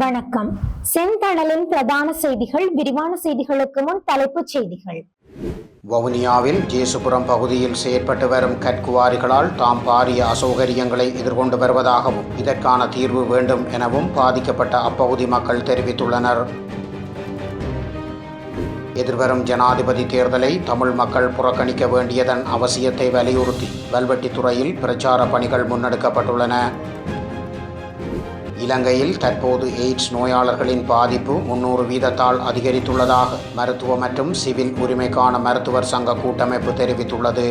வணக்கம். செந்தணலின் பிரதான செய்திகள் விரிவான செய்திகளுக்கு முன் தலைப்புச் செய்திகள். வவுனியாவில் ஜேசுபுரம் பகுதியில் செயற்பட்டு வரும் கற்குவாரிகளால் தாம் பாரிய அசௌகரியங்களை எதிர்கொண்டு வருவதாகவும் இதற்கான தீர்வு வேண்டும் எனவும் பாதிக்கப்பட்ட அப்பகுதி மக்கள் தெரிவித்துள்ளனர். எதிர்வரும் ஜனாதிபதி தேர்தலை தமிழ் மக்கள் புறக்கணிக்க வேண்டியதன் அவசியத்தை வலியுறுத்தி வல்வெட்டித்துறையில் பிரச்சார பணிகள் முன்னெடுக்கப்பட்டுள்ளன. இலங்கையில் தற்போது எய்ட்ஸ் நோயாளர்களின் பாதிப்பு முன்னூறு வீதத்தால் அதிகரித்துள்ளதாக மருத்துவ மற்றும் சிவில் உரிமைக்கான மருத்துவர் சங்க கூட்டமைப்பு தெரிவித்துள்ளது.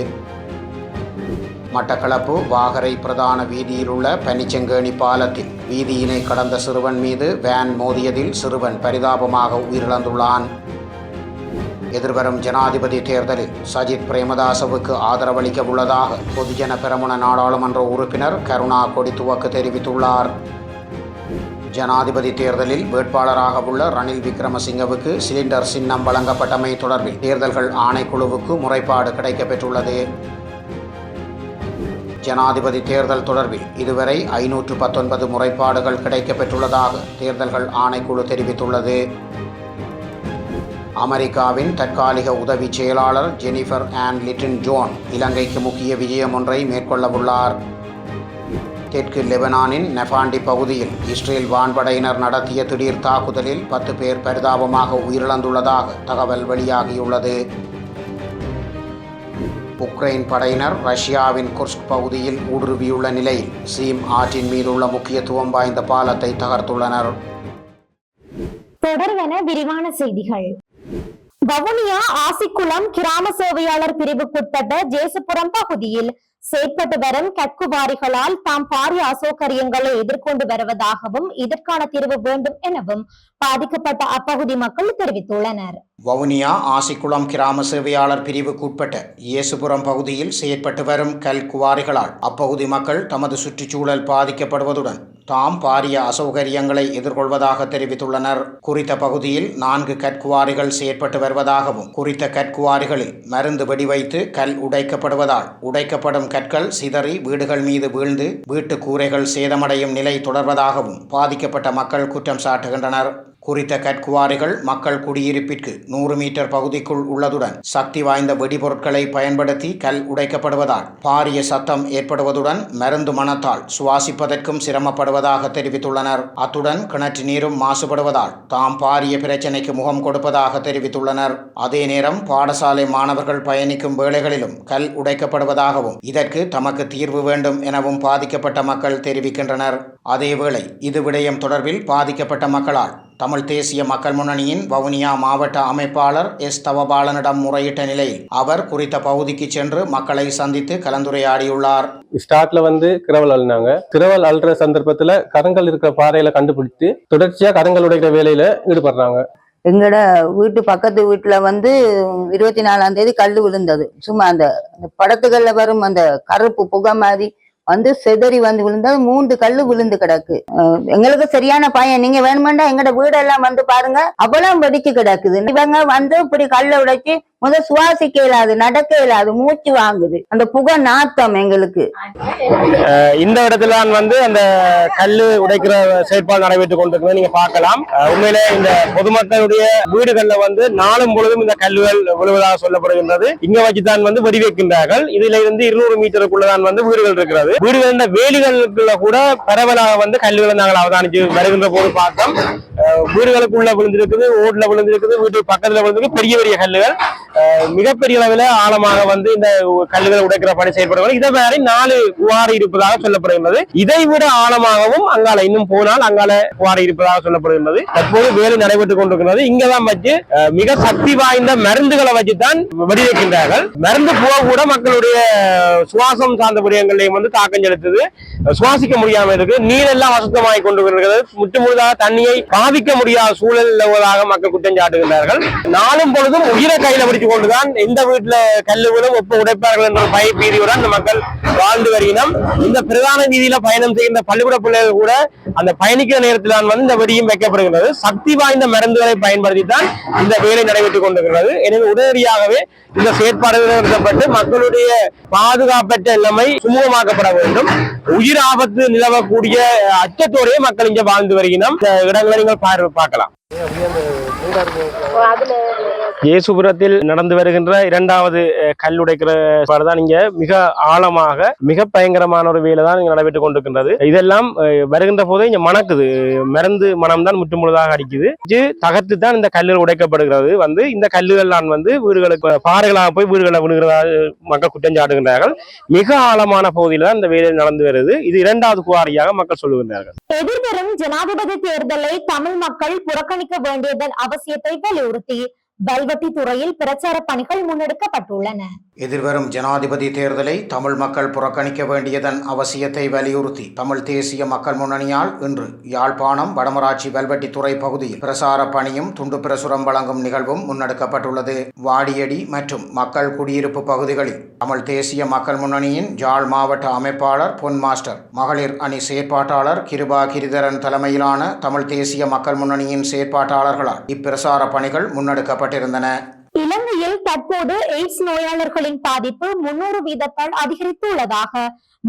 மட்டக்களப்பு வாகரை பிரதான வீதியிலுள்ள பனிச்செங்கேணி பாலத்தில் வீதியினை கடந்த சிறுவன் மீது வேன் மோதியதில் சிறுவன் பரிதாபமாக உயிரிழந்துள்ளான். எதிர்வரும் ஜனாதிபதி தேர்தலில் சஜித் பிரேமதாசவுக்கு ஆதரவளிக்க உள்ளதாக பொதுஜன பெரமுன நாடாளுமன்ற உறுப்பினர் கருணா கொடித்துவக்கு தெரிவித்துள்ளார். ஜனாதிபதி தேர்தலில் வேட்பாளராக உள்ள ரணில் விக்ரமசிங்கவுக்கு சிலிண்டர் சின்னம் வழங்கப்பட்டமை தொடர்பில் தேர்தல்கள் ஆணைக்குழுவுக்கு முறைப்பாடு கிடைக்கப்பெற்றுள்ளது. ஜனாதிபதி தேர்தல் தொடர்பில் இதுவரை ஐநூற்று பத்தொன்பது முறைப்பாடுகள் கிடைக்கப்பெற்றுள்ளதாக தேர்தல்கள் ஆணைக்குழு தெரிவித்துள்ளது. அமெரிக்காவின் தற்காலிக உதவி செயலாளர் ஜெனிஃபர் ஆன் லிட்டின் ஜோன் இலங்கைக்கு முக்கிய விஜயம் ஒன்றை மேற்கொள்ளவுள்ளார் தெற்கு லெபனானின் நெஃபாண்டி பகுதியில் இஸ்ரேல் வான்படையினர் நடத்திய திடீர் தாக்குதலில் பத்து பேர் பரிதாபமாக உயிரிழந்துள்ளதாக தகவல் வெளியாகியுள்ளது. உக்ரைன் படையினர் ரஷ்யாவின் குர்ஸ்க் பகுதியில் ஊடுருவியுள்ள நிலையில் சீம் ஆற்றின் மீதுள்ள முக்கியத்துவம் வாய்ந்த பாலத்தை தகர்த்துள்ளனர். தொடர்வன விரிவான செய்திகள். வவுனியா ஆசிக்குளம் கிராம சேவையாளர் பிரிவுக்குட்பட்ட ஜேசுபுரம் பகுதியில் செயற்பட்டு வரும் கற்குவாரிகளால் தாம் பாரிய அசௌகரியங்களை எதிர்கொண்டு வருவதாகவும் இதற்கான தீர்வு வேண்டும் எனவும் பாதிக்கப்பட்ட அப்பகுதி மக்கள் தெரிவித்துள்ளனர். வவுனியா ஆசிக்குளம் கிராம சேவையாளர் பிரிவுக்குட்பட்ட இயேசுபுரம் பகுதியில் செயற்பட்டு வரும் கல் குவாரிகளால் அப்பகுதி மக்கள் தமது சுற்றுச்சூழல் பாதிக்கப்படுவதுடன் தாம் பாரிய அசௌகரியங்களை எதிர்கொள்வதாக தெரிவித்துள்ளனர். குறித்த பகுதியில் நான்கு கற்குவாரிகள் செயற்பட்டு வருவதாகவும் குறித்த கற்குவாரிகளில் மருந்து வெடிவைத்து கல் உடைக்கப்படுவதால் உடைக்கப்படும் கற்கள் சிதறி வீடுகள் மீது வீழ்ந்து வீட்டு கூரைகள் சேதமடையும் நிலை தொடர்வதாகவும் பாதிக்கப்பட்ட மக்கள் குற்றம் சாட்டுகின்றனர். குறித்த கற்குவாரிகள் மக்கள் குடியிருப்பிற்கு நூறு மீட்டர் பகுதிக்குள் உள்ளதுடன் சக்தி வாய்ந்த வெடிபொருட்களை பயன்படுத்தி கல் உடைக்கப்படுவதால் பாரிய சத்தம் ஏற்படுவதுடன் மருந்து மணத்தால் சுவாசிப்பதற்கும் சிரமப்படுவதாக தெரிவித்துள்ளனர். அத்துடன் கிணற்று நீரும் மாசுபடுவதால் தாம் பாரிய பிரச்சினைக்கு முகம் கொடுப்பதாக தெரிவித்துள்ளனர். அதே நேரம் பாடசாலை மாணவர்கள் பயணிக்கும் வேளைகளிலும் கல் உடைக்கப்படுவதாகவும் இதற்கு தமக்கு தீர்வு வேண்டும் எனவும் பாதிக்கப்பட்ட மக்கள் தெரிவிக்கின்றனர். அதேவேளை இது விடயம் தொடர்பில் பாதிக்கப்பட்ட மக்களால் தமிழ் தேசிய மக்கள் முன்னணியின் வவுனியா மாவட்ட அமைப்பாளர் எஸ். தவபாலனிடம் முறையிட்ட நிலையில் அவர் குறித்த பகுதிக்கு சென்று மக்களை சந்தித்து கலந்துரையாடியுள்ளார். ஸ்டார்ட்ல வந்து கிரவல் அள்ளினாங்க கிரவல் அள்ளுற சந்தர்ப்பத்துல கரங்கள் இருக்கிற பாறையில கண்டுபிடிச்சு தொடர்ச்சியா கரங்கள் உடைக்கிற வேலையில ஈடுபடுறாங்க. எங்கட வீட்டு பக்கத்து வீட்டுல வந்து இருபத்தி நாலாம் தேதி கல் விழுந்தது. சும்மா அந்த அந்த படத்துகள்ல வரும் அந்த கருப்பு புகை மாதிரி வந்து செதறி வந்து விழுந்தது மூன்று கல்லு விழுந்து கிடக்கு. எங்களுக்கு சரியான பையன் நீங்க வேணுமெண்டா எங்கட வீடெல்லாம் வந்து பாருங்க. அவ்வளவு வெடிச்சு கிடக்குது. இவங்க வந்து இப்படி கல்லை உடைச்சு முத சுவாசிக்க இயலாது நடக்க இயலாது மூச்சு வாங்குது. அந்த புகை நாத்தம் எங்களுக்கு. இந்த இடத்துல தான் வந்து அந்த கல்லு உடைக்கிற செயற்பாடு நடைபெற்றுக் கொண்டிருக்கிறத. நீங்க பார்க்கலாம். உண்மையிலே இந்த பொதுமக்களுடைய வீடுகள்ல வந்து நாளும் பொழுதும் இந்த கல்லுகள் விழுவதாக சொல்லப்படுகின்றது. இங்க வச்சுதான் வந்து வெடி வைக்கின்றார்கள் இதுல இருந்து இருநூறு மீட்டருக்குள்ளதான் வந்து வீடுகள் இருக்கிறது. வீடுகள் வேலிகளுக்குள்ள கூட பரவலாக வந்து கல்லுகளை நாங்கள் அவதானிச்சு வருகின்ற போது பார்த்தோம். வீடுகளுக்குள்ள விழுந்திருக்குது ஓட்டுல விழுந்திருக்குது வீட்டு பக்கத்துல விழுந்திருக்கு பெரிய பெரிய கல்லுகள். மிகப்பெரிய அளவில் ஆழமாக வந்து இந்த கல்லுகளை உடைக்கிற பணி செயல்படுவாங்க இதை மாதிரி நாலு குவாரி இருப்பதாக சொல்லப்படுகின்றது. இதை விட ஆழமாகவும் அங்கால இன்னும் போனால் அங்கால குவாரி இருப்பதாக சொல்லப்படுகின்றது. தற்போது வேலை நடைபெற்றுக் கொண்டிருக்கிறது. இங்கதான் வச்சு மிக சக்தி வாய்ந்த மருந்துகளை வச்சுதான் வெடிவைக்கின்றார்கள். மருந்து போக கூட மக்களுடைய சுவாசம் சார்ந்த விடயங்களையும் வந்து தாக்கம் செலுத்துது. சுவாசிக்க முடியாமல் இருக்கு. நீரெல்லாம் அசுத்தமாகி கொண்டு இருக்கிறது முற்று முழுதாக தண்ணியை சாதிக்க முடியாத சூழல் உள்ளதாக மக்கள் குற்றம் சாட்டுகின்றார்கள். நாளும் பொழுதும் உயிரை கையில பிடிச்சு கொண்டுதான் இந்த வீட்டுல கல்லு ஒப்பு உடைப்பார்கள் என்ற பய பீதியுடன் இந்த மக்கள் வாழ்ந்து வருகிறோம் இந்த பிரதான வீதியில பயணம் செய்கின்ற பள்ளிக்கூட பிள்ளைகள் கூட அந்த பயணிக்கிற நேரத்தில் வந்து இந்த வெடியும் வைக்கப்படுகின்றது. சக்தி வாய்ந்த மருந்துகளை பயன்படுத்தி தான் இந்த வேலை நடைபெற்றுக் கொண்டிருக்கிறது. எனவே உடனடியாகவே இந்த செயற்பாடுகள் நிறுத்தப்பட்டு மக்களுடைய பாதுகாப்பற்ற நிலைமை சுமூகமாக்கப்பட வேண்டும். உயிர் ஆபத்து நிலவக்கூடிய அச்சத்தோடய மக்கள் இங்கே வாழ்ந்து வருகிறோம் இந்த இடங்களை நீங்கள் பார்வை பார்க்கலாம். இயேசுபுரத்தில் நடந்து வருகின்ற இரண்டாவது கல்லுடைக்கிற கல் உடைக்கிற தான் இங்க மிக ஆழமாக மிக பயங்கரமான ஒரு வேலை தான் இங்க நடைபெற்றுக் கொண்டிருக்கின்றது. இதெல்லாம் வருகின்ற போதே இங்க மணக்குது. மறந்து மனம் தான் முற்றுமுழுதாக அடிக்குது. இது தகர்த்து தான் இந்த கல்லுகள் உடைக்கப்படுகிறது. வந்து இந்த கல்லுகள் தான் வந்து வீடுகளுக்கு பாறைகளாக போய் வீடுகளை விழுகிறதா மக்கள் குற்றம் சாட்டுகின்றார்கள். மிக ஆழமான பகுதியில் தான் இந்த வேலை நடந்து வருது. இது இரண்டாவது குவாரியாக மக்கள் சொல்லுகின்றார்கள். எதிர்வரும் ஜனாதிபதி தேர்தலை தமிழ் மக்கள் புறக்கணிக்க வேண்டியதன் அவசியத்தை வலியுறுத்தி வல்வட்டி துறையில் பிரச்சார பணிகள் முன்னெடுக்கப்பட்டுள்ளன. எதிர்வரும் ஜனாதிபதி தேர்தலை தமிழ் மக்கள் புறக்கணிக்க வேண்டியதன் அவசியத்தை வலியுறுத்தி தமிழ் தேசிய மக்கள் முன்னணியால் இன்று யாழ்ப்பாணம் வடமராட்சி வெல்வெட்டித்துறை பகுதியில் பிரசார பணியும் துண்டு பிரசுரம் வழங்கும் நிகழ்வும் முன்னெடுக்கப்பட்டுள்ளது. வாடியடி மற்றும் மக்கள் குடியிருப்பு பகுதிகளில் தமிழ் தேசிய மக்கள் முன்னணியின் யாழ் மாவட்ட அமைப்பாளர் பொன் மாஸ்டர் மகளிர் அணி செயற்பாட்டாளர் கிருபா கிரிதரன் தலைமையிலான தமிழ் தேசிய மக்கள் முன்னணியின் செயற்பாட்டாளர்களால் இப்பிரசார பணிகள் முன்னெடுக்கப்பட்டிருந்தன இலங்கையில் தற்போது எய்ட்ஸ் நோயாளர்களின் பாதிப்பு முன்னூறு வீதத்தால் அதிகரித்துள்ளதாக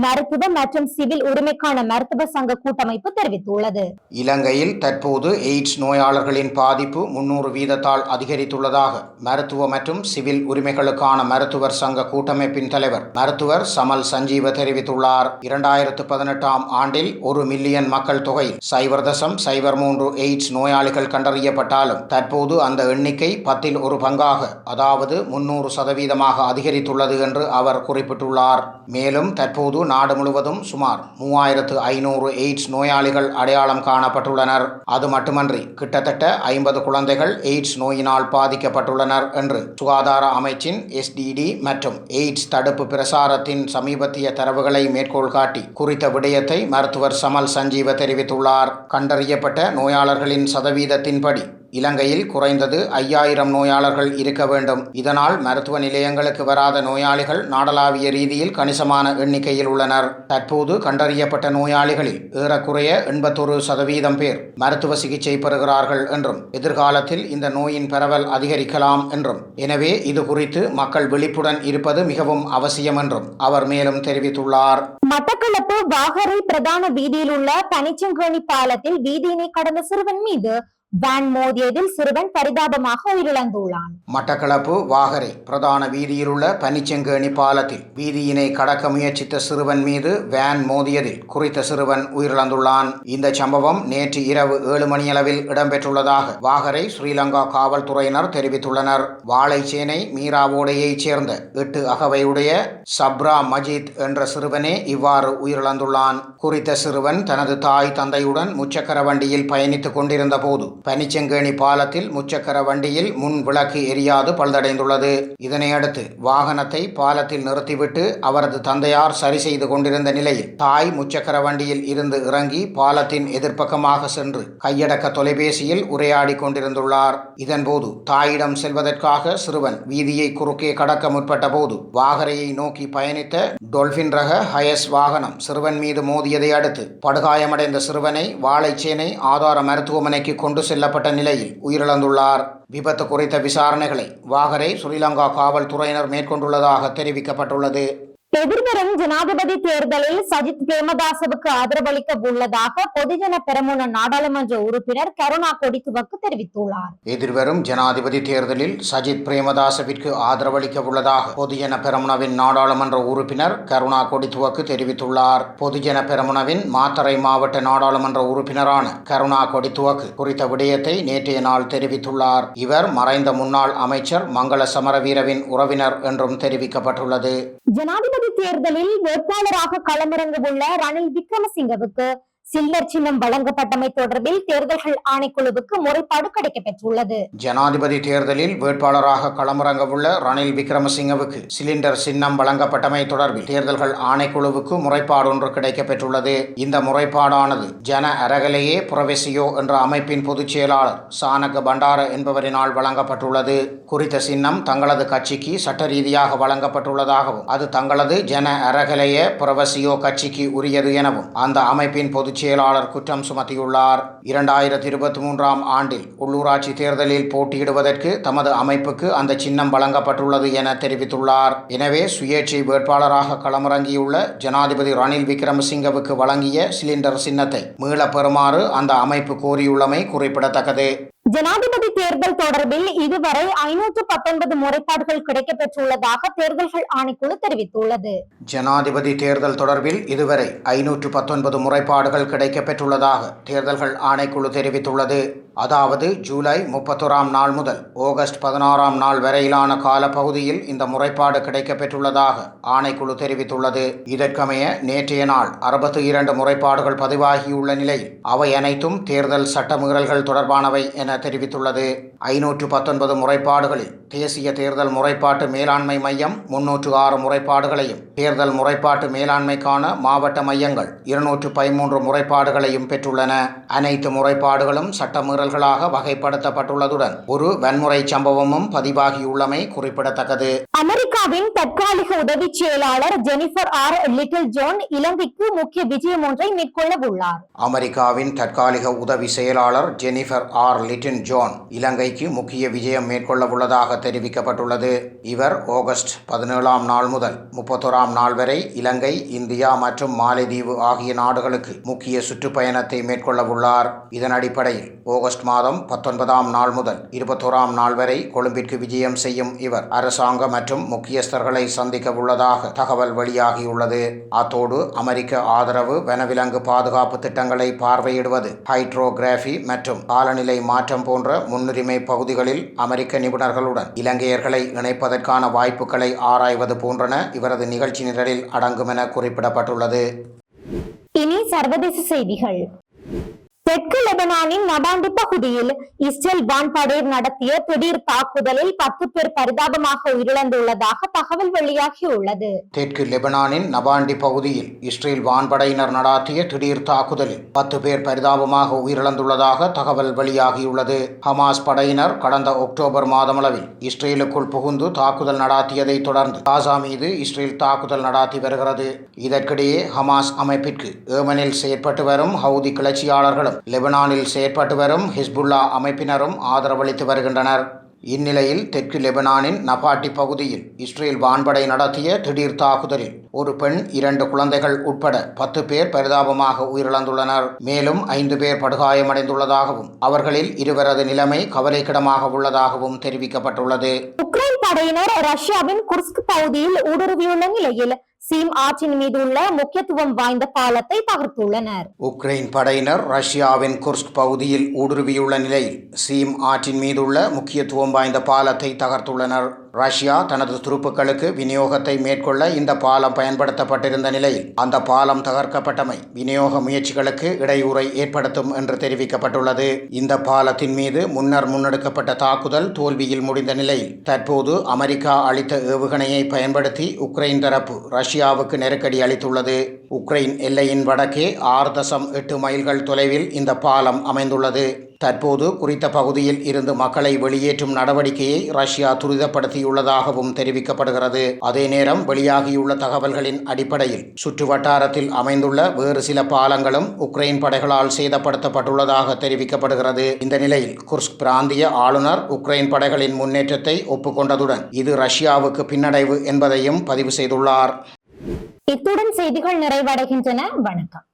மருத்துவ மற்றும் சிவில் உரிமைக்கான மருத்துவ சங்க கூட்டமைப்பு தெரிவித்துள்ளது. இலங்கையில் தற்போது எய்ட்ஸ் நோயாளர்களின் பாதிப்பு முன்னூறு வீதத்தால் அதிகரித்துள்ளதாக மருத்துவ மற்றும் சிவில் உரிமைகளுக்கான மருத்துவர் சங்க கூட்டமைப்பின் தலைவர் மருத்துவர் சமல் சஞ்சீவ தெரிவித்துள்ளார். இரண்டாயிரத்து பதினெட்டாம் ஆண்டில் ஒரு மில்லியன் மக்கள் தொகையில் சைபர் தசம் சைபர் மூன்று எய்ட்ஸ் நோயாளிகள் கண்டறியப்பட்டாலும் தற்போது அந்த எண்ணிக்கை பத்தில் ஒரு பங்காக அதாவது முன்னூறு சதவீதமாக அதிகரித்துள்ளது என்று அவர் குறிப்பிட்டுள்ளார். மேலும் தற்போது நாடு முழுவதும் சுமார் மூவாயிரத்து ஐநூறு எய்ட்ஸ் நோயாளிகள் அடையாளம் காணப்பட்டுள்ளனர். அது மட்டுமன்றி கிட்டத்தட்ட ஐம்பது குழந்தைகள் எய்ட்ஸ் நோயினால் பாதிக்கப்பட்டுள்ளனர் என்று சுகாதார அமைச்சின் எஸ்டிடி மற்றும் எய்ட்ஸ் தடுப்பு பிரசாரத்தின் சமீபத்திய தரவுகளை மேற்கோள் காட்டி குறித்த விடயத்தை மருத்துவர் சமல் சஞ்சீவ தெரிவித்துள்ளார். கண்டறியப்பட்ட நோயாளர்களின் சதவீதத்தின்படி இலங்கையில் குறைந்தது ஐயாயிரம் நோயாளர்கள் இருக்க வேண்டும். இதனால் மருத்துவ நிலையங்களுக்கு வராத நோயாளிகள் நாடளாவிய ரீதியில் கணிசமான எண்ணிக்கையில் உள்ளனர். தற்போது கண்டறியப்பட்ட நோயாளிகளில் ஏறக்குறைய எண்பத்தொரு சதவீதம் பேர் மருத்துவ சிகிச்சை பெறுகிறார்கள் என்றும் எதிர்காலத்தில் இந்த நோயின் பரவல் அதிகரிக்கலாம் என்றும். எனவே இது குறித்து மக்கள் விழிப்புடன் இருப்பது மிகவும் அவசியம் என்றும் அவர் மேலும் தெரிவித்துள்ளார். மட்டக்களப்பு வாகரை பிரதான வீதியில் உள்ள பனிச்சங்கோணி பாலத்தில் வீதியினை கடந்த சிறுவன் மீது வேன் மோதியதில் சிறுவன் பரிதாபமாக உயிரிழந்துள்ளான். மட்டக்களப்பு வாகரை பிரதான வீதியிலுள்ள பனிச்செங்கேணி பாலத்தில் வீதியினை கடக்க முயற்சித்த சிறுவன் மீது வேன் மோதியதில் குறித்த சிறுவன் உயிரிழந்துள்ளான். இந்த சம்பவம் நேற்று இரவு ஏழு மணியளவில் இடம்பெற்றுள்ளதாக வாகரை ஸ்ரீலங்கா காவல்துறையினர் தெரிவித்துள்ளனர். வாழைச்சேனை மீராவோடையைச் சேர்ந்த எட்டு அகவையுடைய சப்ரா மஜித் என்ற சிறுவனே இவ்வாறு உயிரிழந்துள்ளான். குறித்த சிறுவன் தனது தாய் தந்தையுடன் முச்சக்கர வண்டியில் பயணித்துக் கொண்டிருந்த போது பனிச்செங்கேணி பாலத்தில் முச்சக்கர வண்டியில் முன் விளக்கு எரியாது பழுதடைந்துள்ளது. இதனையடுத்து வாகனத்தை பாலத்தில் நிறுத்திவிட்டு அவரது தந்தையார் சரி செய்து கொண்டிருந்த நிலையில் தாய் முச்சக்கர வண்டியில் இருந்து இறங்கி பாலத்தின் எதிர்ப்பக்கமாக சென்று கையடக்க தொலைபேசியில் உரையாடி கொண்டிருந்துள்ளார். இதன்போது தாயிடம் செல்வதற்காக சிறுவன் வீதியை குறுக்கே கடக்க முற்பட்ட போது வாகரையை நோக்கி பயணித்த டொல்பின் ரக ஹயஸ் வாகனம் சிறுவன் மீது மோதியதை அடுத்து படுகாயமடைந்த சிறுவனை வாழைச்சேனை ஆதார மருத்துவமனைக்கு கொண்டு செல்லப்பட்ட நிலையில் உயிரிழந்துள்ளார். விபத்து குறித்த விசாரணைகளை வாகரை ஸ்ரீலங்கா காவல்துறையினர் மேற்கொண்டுள்ளதாக தெரிவிக்கப்பட்டுள்ளது. எதிர்வரும் ஜனாதிபதி தேர்தலில் சஜித் பிரேமதாசவுக்கு ஆதரவளிக்க உள்ளதாக பொதுஜன பெரமுன நாடாளுமன்ற உறுப்பினர் கருணா கொடித்துவக்கு தெரிவித்துள்ளார். எதிர்வரும் ஜனாதிபதி தேர்தலில் சஜித் பிரேமதாசவிற்கு ஆதரவளிக்க உள்ளதாக பொதுஜன பெரமுனவின் நாடாளுமன்ற உறுப்பினர் கருணா கொடித்துவக்கு தெரிவித்துள்ளார். பொதுஜன பெரமுனவின் மாத்தறை மாவட்ட நாடாளுமன்ற உறுப்பினரான கருணா கொடித்துவக்கு குறித்த விடயத்தை நேற்றைய நாள் தெரிவித்துள்ளார். இவர் மறைந்த முன்னாள் அமைச்சர் மங்கள சமரவீரவின் உறவினர் என்றும் தெரிவிக்கப்பட்டுள்ளது. ஜனாதிபதி தேர்தலில் வேட்பாளராக களமிறங்க உள்ள ரணில் விக்ரமசிங்கவுக்கு சில்லர் சின்னம் வழங்கப்பட்டமை தொடர்பில் தேர்தல்கள் ஆணைக்குழுவுக்கு முறைப்பாடு கிடைக்கப்பெற்றுள்ளது. ஜனாதிபதி தேர்தலில் வேட்பாளராக களமிறங்கவுள்ள ரணில் விக்ரமசிங்கவுக்கு சிலிண்டர் சின்னம் வழங்கப்பட்டமை தொடர்பில் தேர்தல்கள் ஆணைக்குழுவுக்கு முறைப்பாடு ஒன்று கிடைக்கப்பெற்றுள்ளது. இந்த முறைப்பாடானது ஜன அரகலையே புரவெசியோ என்ற அமைப்பின் பொதுச் செயலாளர் சானக பண்டார என்பவரினால் வழங்கப்பட்டுள்ளது. குறித்த சின்னம் தங்களது கட்சிக்கு சட்ட ரீதியாக வழங்கப்பட்டுள்ளதாகவும் அது தங்களது ஜன அரகலைய புரவசியோ கட்சிக்கு உரியது எனவும் அந்த அமைப்பின் பொதுச் செயலாளர் குற்றம் சுமத்தியுள்ளார். இரண்டாயிரத்தி இருபத்தி மூன்றாம் ஆண்டில் உள்ளூராட்சி தேர்தலில் போட்டியிடுவதற்கு தமது அமைப்புக்கு அந்த சின்னம் வழங்கப்பட்டுள்ளது என தெரிவித்துள்ளார். எனவே சுயேட்சை வேட்பாளராக களமிறங்கியுள்ள ஜனாதிபதி ரணில் விக்ரமசிங்கவுக்கு வழங்கிய சிலிண்டர் சின்னத்தை மீளப் பெறுமாறு அந்த அமைப்பு கோரியுள்ளமை குறிப்பிடத்தக்கது. ஜனாதிபதி தேர்தல் தொடர்பில் இதுவரை ஐநூற்று பத்தொன்பது முறைப்பாடுகள் கிடைக்கப்பெற்றுள்ளதாக தேர்தல்கள் ஆணைக்குழு தெரிவித்துள்ளது. ஜனாதிபதி தேர்தல் தொடர்பில் இதுவரை ஐநூற்று பத்தொன்பது முறைப்பாடுகள் கிடைக்கப்பெற்றுள்ளதாக தேர்தல்கள் ஆணைக்குழு தெரிவித்துள்ளது. அதாவது ஜூலை முப்பத்தோராம் நாள் முதல் ஆகஸ்ட் பதினாறாம் நாள் வரையிலான காலப்பகுதியில் இந்த முறைப்பாடு கிடைக்கப்பெற்றுள்ளதாக ஆணைக்குழு தெரிவித்துள்ளது. இதற்கமைய நேற்றைய நாள் அறுபத்தி இரண்டு முறைப்பாடுகள் பதிவாகியுள்ள நிலையில் அவை அனைத்தும் தேர்தல் சட்டமீறல்கள் தொடர்பானவை என தெரிவித்துள்ளது. ஐநூற்று பத்தொன்பது முறைப்பாடுகளில் தேசிய தேர்தல் முறைப்பாட்டு மேலாண்மை மையம் முன்னூற்று ஆறு முறைப்பாடுகளையும் தேர்தல் முறைப்பாட்டு மேலாண்மைக்கான மாவட்ட மையங்கள் இருநூற்று பதிமூன்று முறைப்பாடுகளையும் பெற்றுள்ளன. அனைத்து முறைப்பாடுகளும் சட்டமீறல்களாக வகைப்படுத்தப்பட்டுள்ளதுடன் ஒரு வன்முறை சம்பவமும் பதிவாகியுள்ளமை குறிப்பிடத்தக்கது. அமெரிக்காவின் தற்காலிக உதவி செயலாளர் ஜெனிஃபர் ஆர். லிட்டில் ஜோன் இலங்கைக்கு முக்கிய விஜயம் ஒன்றை மேற்கொள்ள உள்ளார் அமெரிக்காவின் தற்காலிக உதவி செயலாளர் ஜெனிஃபர் ஆர். லிட்டின் ஜோன் இலங்கைக்கு முக்கிய விஜயம் மேற்கொள்ள உள்ளதாக தெரிவிக்கப்பட்டுள்ளது. இவர் ஆகஸ்ட் பதினேழாம் நாள் முதல் முப்பத்தோராம் நாள் வரை இலங்கை இந்தியா மற்றும் மாலைதீவு ஆகிய நாடுகளுக்கு முக்கிய சுற்றுப்பயணத்தை மேற்கொள்ள உள்ளார் இதன் அடிப்படையில் ஆகஸ்ட் மாதம் பத்தொன்பதாம் நாள் முதல் இருபத்தோராம் நாள் வரை கொழும்பிற்கு விஜயம் செய்யும் இவர் அரசாங்க மற்றும் முக்கியஸ்தர்களை சந்திக்க உள்ளதாக தகவல் வெளியாகியுள்ளது. அத்தோடு அமெரிக்க ஆதரவு வனவிலங்கு பாதுகாப்பு திட்டங்களை பார்வையிடுவது ஹைட்ரோகிராஃபி மற்றும் காலநிலை மாற்றம் போன்ற முன்னுரிமை பகுதிகளில் அமெரிக்க நிபுணர்களுடன் இலங்கையர்களை இணைப்பதற்கான வாய்ப்புகளை ஆராய்வது போன்றன இவரது நிகழ்ச்சி நிரலில் அடங்கும் என குறிப்பிடப்பட்டுள்ளது. இனி சர்வதேச செய்திகள். தெற்கு லெபனானின் நபாண்டி பகுதியில் இஸ்ரேல் வான்படையர் நடத்திய திடீர் தாக்குதலில் பத்து பேர் பரிதாபமாக உயிரிழந்துள்ளதாக தகவல் வெளியாகியுள்ளது. தெற்கு லெபனானின் நபாண்டி பகுதியில் இஸ்ரேல் வான்படையினர் நடாத்திய திடீர் தாக்குதலில் பத்து பேர் பரிதாபமாக உயிரிழந்துள்ளதாக தகவல் வெளியாகியுள்ளது. ஹமாஸ் படையினர் கடந்த அக்டோபர் மாதமளவில் இஸ்ரேலுக்குள் புகுந்து தாக்குதல் நடாத்தியதை தொடர்ந்து காசா மீது இஸ்ரேல் தாக்குதல் நடாத்தி வருகிறது. இதற்கிடையே ஹமாஸ் அமைப்பிற்கு ஏமனில் செயற்பட்டு வரும் ஹவுதி கிளர்ச்சியாளர்களும் லெபனானில் செயற்பட்டு வரும் ஹிஸ்புல்லா அமைப்பினரும் ஆதரவளித்து வருகின்றனர். இந்நிலையில் தெற்கு லெபனானின் நபாட்டி பகுதியில் இஸ்ரேல் வான்படை நடத்திய திடீர் தாக்குதலில் ஒரு பெண் இரண்டு குழந்தைகள் உட்பட பத்து பேர் பரிதாபமாக உயிரிழந்துள்ளனர். மேலும் ஐந்து பேர் படுகாயமடைந்துள்ளதாகவும் அவர்களில் இருவரது நிலைமை கவலைக்கிடமாக உள்ளதாகவும் தெரிவிக்கப்பட்டுள்ளது. உக்ரைன் படையினர் ரஷ்யாவின் குர்ஸ்க் பகுதியில் ஊடுருவியுள்ள நிலையில் சீம் ஆற்றின் மீது உள்ள முக்கியத்துவம் வாய்ந்த பாலத்தை தகர்த்துள்ளனர். உக்ரைன் படையினர் ரஷ்யாவின் குர்ஸ்க் பகுதியில் ஊடுருவியுள்ள நிலையில் சீம் ஆற்றின் மீதுள்ள முக்கியத்துவம் வாய்ந்த பாலத்தை தகர்த்துள்ளனர். ரஷ்யா தனது துருப்புக்களுக்கு விநியோகத்தை மேற்கொள்ள இந்த பாலம் பயன்படுத்தப்பட்டிருந்த நிலையில் அந்த பாலம் தகர்க்கப்பட்டமை விநியோக முயற்சிகளுக்கு இடையூறை ஏற்படுத்தும் என்று தெரிவிக்கப்பட்டுள்ளது. இந்த பாலத்தின் மீது முன்னர் முன்னெடுக்கப்பட்ட தாக்குதல் தோல்வியில் முடிந்த நிலையில் தற்போது அமெரிக்கா அளித்த ஏவுகணையை பயன்படுத்தி உக்ரைன் தரப்பு ரஷ்யாவுக்கு நெருக்கடி அளித்துள்ளது. உக்ரைன் எல்லையின் வடக்கே ஆறு தசம் எட்டு மைல்கள் தொலைவில் இந்த பாலம் அமைந்துள்ளது. தற்போது குறித்த பகுதியில் இருந்து மக்களை வெளியேற்றும் நடவடிக்கையை ரஷ்யா துரிதப்படுத்தியுள்ளதாகவும் தெரிவிக்கப்படுகிறது. அதே நேரம் வெளியாகியுள்ள தகவல்களின் அடிப்படையில் சுற்று வட்டாரத்தில் அமைந்துள்ள வேறு சில பாலங்களும் உக்ரைன் படைகளால் சேதப்படுத்தப்பட்டுள்ளதாக தெரிவிக்கப்படுகிறது. இந்த நிலையில் குர்ஸ்க் பிராந்திய ஆளுநர் உக்ரைன் படைகளின் முன்னேற்றத்தை ஒப்புக்கொண்டதுடன் இது ரஷ்யாவுக்கு பின்னடைவு என்பதையும் பதிவு செய்துள்ளார். இத்துடன் செய்திகள் நிறைவடைகின்றன. வணக்கம்.